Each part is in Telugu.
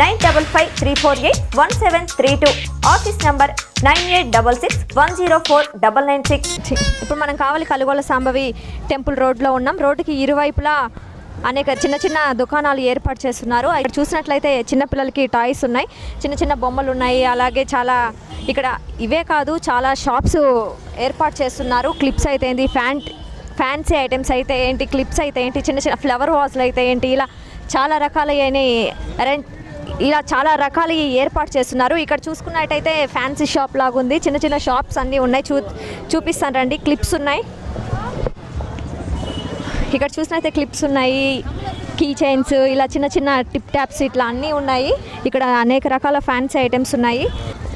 nine double five three four eight one seven three two. Office number nine eight double six one zero four double nine six. ఇప్పుడు మనం కావాలి కలుగోల సాంబవి టెంపుల్ రోడ్లో ఉన్నాం. రోడ్డుకి ఇరువైపులా అనేక చిన్న చిన్న దుకాణాలు ఏర్పాటు చేస్తున్నారు. ఇక్కడ చూసినట్లయితే చిన్నపిల్లలకి టాయ్స్ ఉన్నాయి. చిన్న చిన్న బొమ్మలు ఉన్నాయి. అలాగే చాలా ఇక్కడ ఇవే కాదు చాలా షాప్స్ ఏర్పాటు చేస్తున్నారు. క్లిప్స్ అయితే ఏంటి ఫ్యాన్ ఫ్యాన్సీ ఐటమ్స్ అయితే ఏంటి క్లిప్స్ అయితే ఏంటి చిన్న చిన్న ఫ్లవర్ వాజ్లు అయితే ఏంటి ఇలా చాలా రకాలైన అరేంజ్ ఇలా చాలా రకాలు ఏర్పాటు చేస్తున్నారు. ఇక్కడ చూసుకున్నట్టయితే ఫ్యాన్సీ షాప్ లాగా ఉంది చిన్న చిన్న షాప్స్ అన్నీ ఉన్నాయి. చూ చూపిస్తాను రండి. క్లిప్స్ ఉన్నాయి. ఇక్కడ చూసినైతే క్లిప్స్ ఉన్నాయి. కీ చైన్స్ ఇలా చిన్న చిన్న టిప్ ట్యాప్స్ ఇట్లా అన్నీ ఉన్నాయి. ఇక్కడ అనేక రకాల ఫ్యాన్సీ ఐటమ్స్ ఉన్నాయి.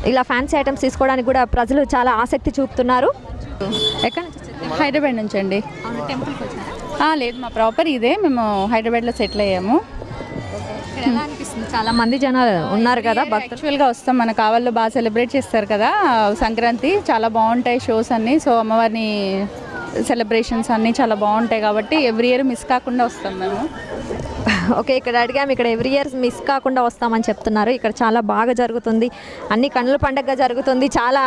ఇలా ఫ్యాన్సీ ఐటమ్స్ తీసుకోవడానికి కూడా ప్రజలు చాలా ఆసక్తి చూపుతున్నారు. ఎక్కడ? హైదరాబాద్ నుంచి అండి. లేదు మా ప్రాపర్ ఇదే. మేము హైదరాబాద్లో సెటిల్ అయ్యాము. ఇక్కడ ఎలా అనిపిస్తుంది? చాలా మంది జనాలు ఉన్నారు కదా యాక్చువల్గా వస్తాం. మన కావాల్లో బాగా సెలబ్రేట్ చేస్తారు కదా సంక్రాంతి. చాలా బాగుంటాయి షోస్ అన్నీ. సో అమ్మవారిని సెలబ్రేషన్స్ అన్నీ చాలా బాగుంటాయి కాబట్టి ఎవ్రీ ఇయర్ మిస్ కాకుండా వస్తాం మేము. ఓకే ఇక్కడ అడిగాము. ఇక్కడ ఎవ్రీ ఇయర్ మిస్ కాకుండా వస్తామని చెప్తున్నారు. ఇక్కడ చాలా బాగా జరుగుతుంది. అన్ని కన్నుల పండగ జరుగుతుంది. చాలా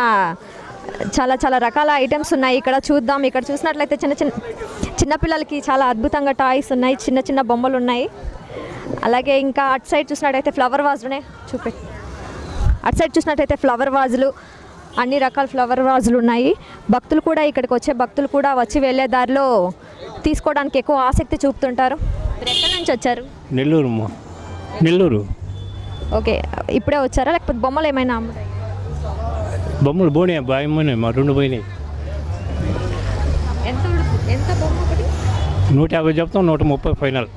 చాలా చాలా రకాల ఐటమ్స్ ఉన్నాయి. ఇక్కడ చూద్దాం. ఇక్కడ చూసినట్లయితే చిన్న చిన్న చిన్నపిల్లలకి చాలా అద్భుతంగా టాయ్స్ ఉన్నాయి. చిన్న చిన్న బొమ్మలు ఉన్నాయి. అలాగే ఇంకా అటు సైడ్ చూసినట్టయితే ఫ్లవర్ వాజునే చూపి. అటు సైడ్ చూసినట్టయితే ఫ్లవర్ వాజులు అన్ని రకాల ఫ్లవర్ వాజులు ఉన్నాయి. భక్తులు కూడా ఇక్కడికి వచ్చే భక్తులు కూడా వచ్చి వెళ్ళే దారిలో తీసుకోవడానికి ఎక్కువ ఆసక్తి చూపుతుంటారు. ఎక్కడి నుంచి వచ్చారు? నెల్లూరు నెల్లూరు. ఓకే. ఇప్పుడే వచ్చారా? లేకపోతే బొమ్మలు ఏమైనా బొమ్మలు పోయినాయి బాగా మా రెండు పోయినాయి. ఎంత ఎంత బొమ్మ నూట యాభై చెప్తాం నూట ముప్పై ఫైనల్.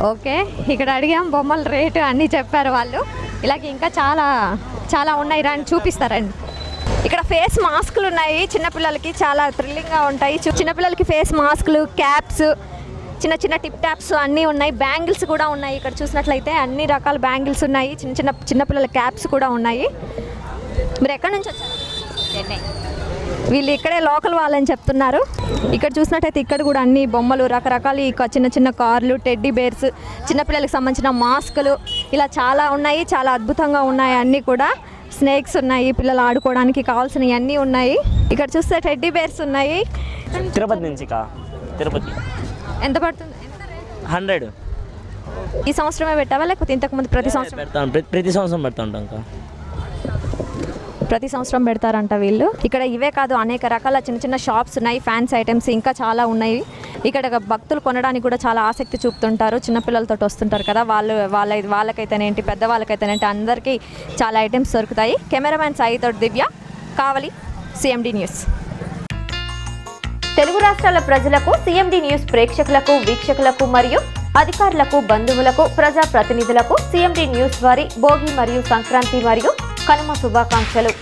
ఓకే ఇక్కడ అడిగాం బొమ్మల రేటు అన్నీ చెప్పారు వాళ్ళు. ఇలాగే ఇంకా చాలా చాలా ఉన్నాయి. రండి చూపిస్తారండి ఇక్కడ ఫేస్ మాస్కులు ఉన్నాయి. చిన్నపిల్లలకి చాలా థ్రిల్లింగ్గా ఉంటాయి. చూ- చిన్నపిల్లలకి ఫేస్ మాస్కులు క్యాప్స్ చిన్న చిన్న టిప్ ట్యాప్స్ అన్నీ ఉన్నాయి. బ్యాంగిల్స్ కూడా ఉన్నాయి. ఇక్కడ చూసినట్లయితే అన్ని రకాల బ్యాంగిల్స్ ఉన్నాయి. చిన్న చిన్న చిన్నపిల్లల క్యాప్స్ కూడా ఉన్నాయి. మీరు ఎక్కడి నుంచి వచ్చారు? చెన్నై. వీళ్ళు ఇక్కడే లోకల్ వాళ్ళని చెప్తున్నారు. ఇక్కడ చూసినట్టయితే ఇక్కడ కూడా అన్ని బొమ్మలు రకరకాల చిన్న చిన్న కార్లు టెడ్డీ బేర్స్ చిన్నపిల్లలకు సంబంధించిన మాస్కులు ఇలా చాలా ఉన్నాయి చాలా అద్భుతంగా ఉన్నాయి. అన్నీ కూడా స్నేక్స్ ఉన్నాయి పిల్లలు ఆడుకోవడానికి కావాల్సినవి అన్నీ ఉన్నాయి. ఇక్కడ చూస్తే టెడ్డీ బేర్స్ ఉన్నాయి. తిరుపతి నుంచి తిరుపతి. ఎంత పడుతుంది? హండ్రెడ్. ఈ సంవత్సరమే పెట్టావా? లేకపోతే ఇంతకుముందు ప్రతి సంవత్సరం? పెడతాం ప్రతి- సంవత్సరం పెడతా ఉంటాం ప్రతి సంవత్సరం పెడతారంట వీళ్ళు. ఇక్కడ ఇవే కాదు అనేక రకాల చిన్న చిన్న షాప్స్ ఉన్నాయి ఫ్యాన్స్ ఐటమ్స్ ఇంకా చాలా ఉన్నాయి. ఇక్కడ భక్తులు కొనడానికి కూడా చాలా ఆసక్తి చూపుతుంటారు. చిన్నపిల్లలతో వస్తుంటారు కదా వాళ్ళు వాళ్ళ వాళ్ళకైతేనేంటి పెద్దవాళ్ళకైతేనేంటి అందరికీ చాలా ఐటమ్స్ దొరుకుతాయి. కెమెరామ్యాన్ సాయితో దివ్య కావలి సిఎండి న్యూస్ తెలుగు రాష్ట్రాల ప్రజలకు సిఎండి న్యూస్ ప్రేక్షకులకు వీక్షకులకు మరియు అధికారులకు బంధువులకు ప్రజా ప్రతినిధులకు సిఎండి న్యూస్ వారి భోగి మరియు సంక్రాంతి మరియు కనుమ శుభాకాంక్షలు.